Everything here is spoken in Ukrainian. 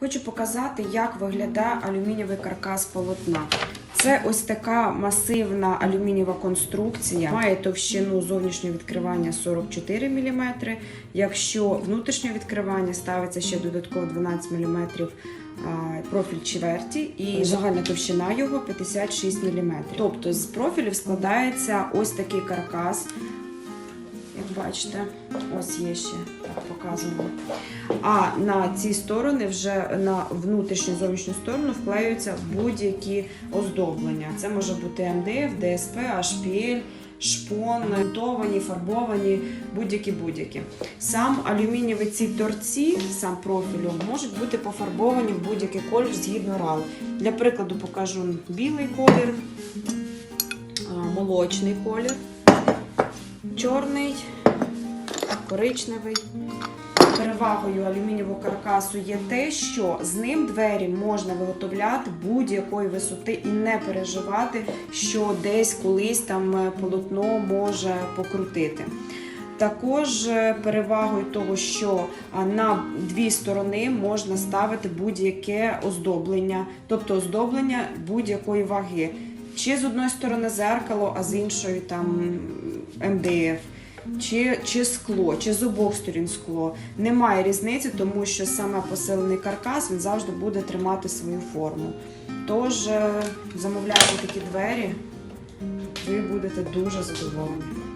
Хочу показати, як виглядає алюмінієвий каркас полотна. Це ось така масивна алюмінієва конструкція. Має товщину зовнішнього відкривання 44 мм. Якщо внутрішнє відкривання ставиться ще додатково 12 мм профіль чверті, і загальна товщина його 56 мм. Тобто з профілів складається ось такий каркас. Як бачите, ось є ще так показано. А на ці сторони вже на внутрішню зовнішню сторону вклеюються будь-які оздоблення. Це може бути МДФ, ДСП, HPL, шпон, монтовані, фарбовані, будь-які будь-які. Сам алюмінієвий ці торці, сам профілю, можуть бути пофарбовані в будь-який колір згідно RAL. Для прикладу покажу білий колір, молочний колір, чорний, коричневий. Перевагою алюмінієвого каркасу є те, що з ним двері можна виготовляти будь-якої висоти і не переживати, що десь колись там полотно може покрутити. Також е, перевагою того, що на дві сторони можна ставити будь-яке оздоблення, тобто оздоблення будь-якої ваги. Чи з одної сторони зеркало, а з іншої там МДФ чи, чи скло, чи з обох сторін скло. Немає різниці, тому що саме посилений каркас він завжди буде тримати свою форму. Тож, е, замовляйте такі двері, ви будете дуже задоволені.